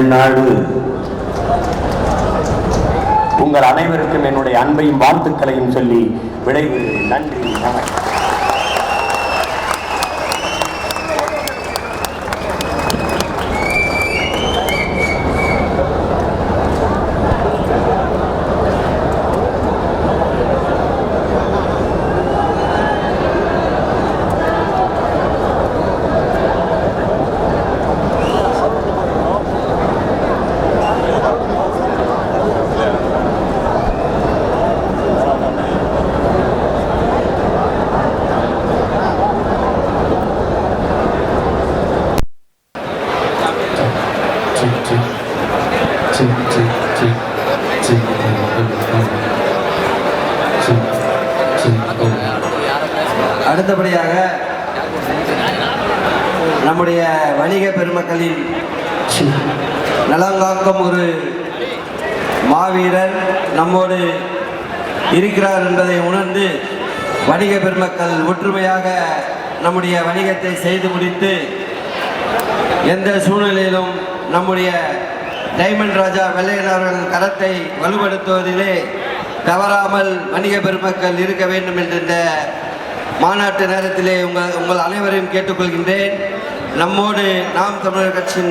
தமிழ்நாடு உங்கள் அனைவருக்கும் என்னுடைய அன்பையும் வாழ்த்துக்களையும் சொல்லி விடைபெறுகிறேன். நன்றி வணக்கம். அடுத்தபடியாக நம்முடைய வணிக பெருமக்களின் நலங்காக்கும் ஒரு மாவீரர் நம்மோடு இருக்கிறார் என்பதை உணர்ந்து வணிக பெருமக்கள் ஒற்றுமையாக நம்முடைய வணிகத்தை செய்து முடித்து எந்த சூழ்நிலையிலும் நம்முடைய டைமண்ட் ராஜா வெள்ளையன் கரத்தை வலுப்படுத்துவதிலே தவறாமல் வணிக பெருமக்கள் இருக்க வேண்டும் என்ற மாநாட்டு நேரத்திலே உங்கள் உங்கள் அனைவரையும் கேட்டுக்கொள்கின்றேன். நம்மோடு நாம் தமிழர் கட்சியின்